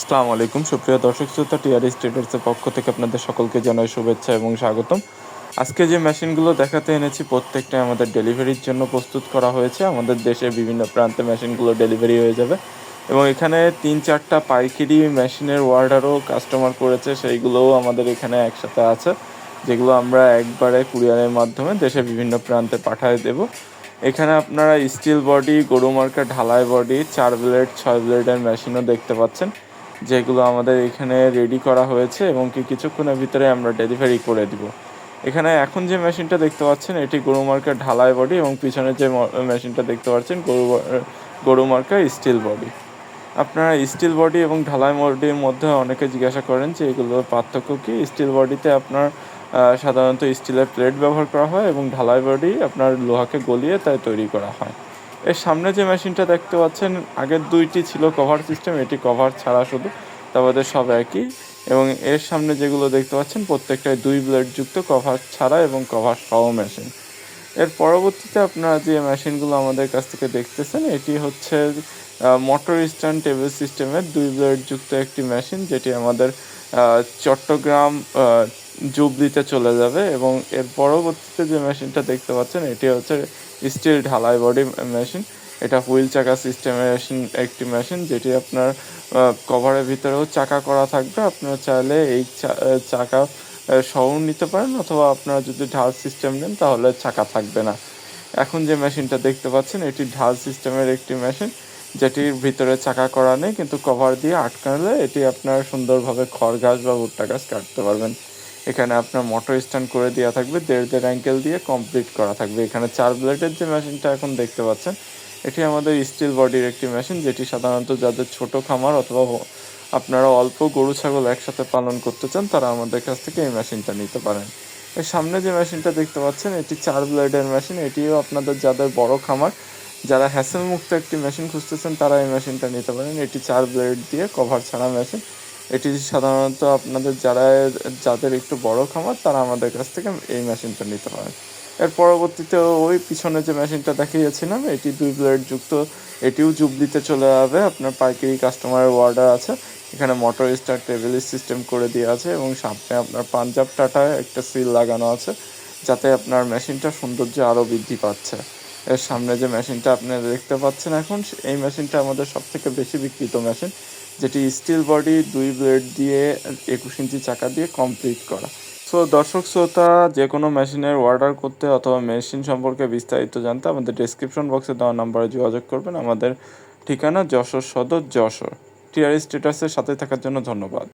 আসসালামু আলাইকুম। সুপ্রিয় দর্শক শ্রোতা টিআর স্টেটার্সের পক্ষ থেকে আপনাদের সকলকে জানাই শুভেচ্ছা এবং স্বাগতম। আজকে যে মেশিনগুলো দেখাতে এনেছি প্রত্যেকটাই আমাদের ডেলিভারির জন্য প্রস্তুত করা হয়েছে। আমাদের দেশের বিভিন্ন প্রান্তে মেশিনগুলো ডেলিভারি হয়ে যাবে এবং এখানে তিন চারটা পাইকারি মেশিনের অর্ডারও কাস্টমার করেছে। সেইগুলোও আমাদের এখানে একসাথে আছে, যেগুলো আমরা একবারে কুরিয়ারের মাধ্যমে দেশের বিভিন্ন প্রান্তে পাঠিয়ে দেব। এখানে আপনারা স্টিল বডি গরু মার্কা, ঢালাই বডি চার ব্লেড ছয় ব্লেডের মেশিনও দেখতে পাচ্ছেন। যেগুলো আমাদের এখানে রেডি করা হয়েছে এবং কি কিছুক্ষণের ভিতরে আমরা ডেলিভারি করে দিব। এখানে এখন যে মেশিনটা দেখতে পাচ্ছেন, এটি গরু মার্কার ঢালাই বডি এবং পিছনে যে মেশিনটা দেখতে পাচ্ছেন, গরু গরু মার্কা স্টিল বডি আপনারা স্টিল বডি এবং ঢালাই বডির মধ্যে অনেকে জিজ্ঞাসা করেন যে এগুলোর পার্থক্য কি? স্টিল বডিতে আপনার সাধারণত স্টিলের প্লেট ব্যবহার করা হয় এবং ঢালাই বডি আপনার লোহাকে গলিয়ে তাই তৈরি করা হয়। এর সামনে যে মেশিনটা দেখতে পাচ্ছেন, আগের দুইটি ছিল কভার সিস্টেম এটি কভার ছাড়া শুধু তারপরে সব একই। এবং এর সামনে যেগুলো দেখতে পাচ্ছেন, প্রত্যেকটাই দুই ব্লেড যুক্ত কভার ছাড়া এবং কভার সহ মেশিন এর পরবর্তীতে আপনারা যে মেশিনগুলো আমাদের কাছ থেকে দেখতেছেন, এটি হচ্ছে মোটর স্ট্যান্ড টেবিল সিস্টেমের দুই ব্লেড যুক্ত একটি মেশিন যেটি আমাদের চট্টগ্রাম জুবলিতে চলে যাবে এবং এর পরবর্তীতে যে মেশিনটা দেখতে পাচ্ছেন, এটি হচ্ছে স্টিল ঢালাই বডি মেশিন এটা হুইল চাকা সিস্টেমের একটি মেশিন যেটি আপনার কভারের ভিতরেও চাকা করা থাকবে। আপনার চাইলে এই চাকা সহ নিতে পারেন অথবা আপনারা যদি ঢাল সিস্টেম নেন তাহলে চাকা থাকবে না। এখন যে মেশিনটা দেখতে পাচ্ছেন, এটি ঢাল সিস্টেমের একটি মেশিন যেটির ভিতরে চাকা করা নেই, কিন্তু কভার দিয়ে আটকালে এটি আপনার সুন্দরভাবে খড় গাছ বা ভুট্টা গাছ কাটতে পারবেন। এখানে আপনার মোটর স্ট্যান্ড করে দেওয়া থাকবে, দেড় দেড় অ্যাঙ্কেল দিয়ে কমপ্লিট করা থাকবে। এখানে চার ব্লেডের যে মেশিনটা এখন দেখতে পাচ্ছেন, এটি আমাদের স্টিল বডির একটি মেশিন যেটি সাধারণত যাদের ছোট খামার অথবা আপনারা অল্প গরু, ছাগল একসাথে পালন করতে চান, তারা আমাদের কাছ থেকে এই মেশিনটা নিতে পারেন। এর সামনে যে মেশিনটা দেখতে পাচ্ছেন, এটি চার ব্লেডের মেশিন এটিও আপনাদের যাদের বড় খামার, যারা হ্যাসেল মুক্ত একটি মেশিন খুঁজতেছেন, তারা এই মেশিনটা নিতে পারেন। এটি চার ব্লেড দিয়ে কভার ছাড়া মেশিন এটি সাধারণত আপনাদের যারা যাদের একটু বড় খামার, তারা আমাদের কাছ থেকে এই মেশিনটা নিতে পারেন এর পরবর্তীতে ওই পিছনে যে মেশিনটা দেখিয়েছিলাম, এটি দুই ব্লেড যুক্ত, এটিও জুবলিতে চলে যাবে। আপনার পাইকারি কাস্টমারের অর্ডার আছে। এখানে মোটর স্টার টেবিল সিস্টেম করে দিয়ে আছে এবং সামনে আপনার পাঞ্জাব টাটায় একটা সিল লাগানো আছে, যাতে আপনার মেশিনটা সৌন্দর্য আরও বৃদ্ধি পাচ্ছে। এর সামনে যে মেশিনটা আপনারা দেখতে পাচ্ছেন এখন, এই মেশিনটা আমাদের সব থেকে বেশি বিক্রিত মেশিন। যেটি স্টিল বডি দুই ব্লেড দিয়ে একুশ ইঞ্চি চাকা দিয়ে কমপ্লিট করা। সো দর্শক শ্রোতা, যে কোনো মেশিনের অর্ডার করতে অথবা মেশিন সম্পর্কে বিস্তারিত জানতে আমাদের ডিসক্রিপশন বক্সে দেওয়া নাম্বারে যোগাযোগ করবেন। আমাদের ঠিকানা যশোর সদর, যশোর। টিআর স্টেটাসের সাথে থাকার জন্য ধন্যবাদ।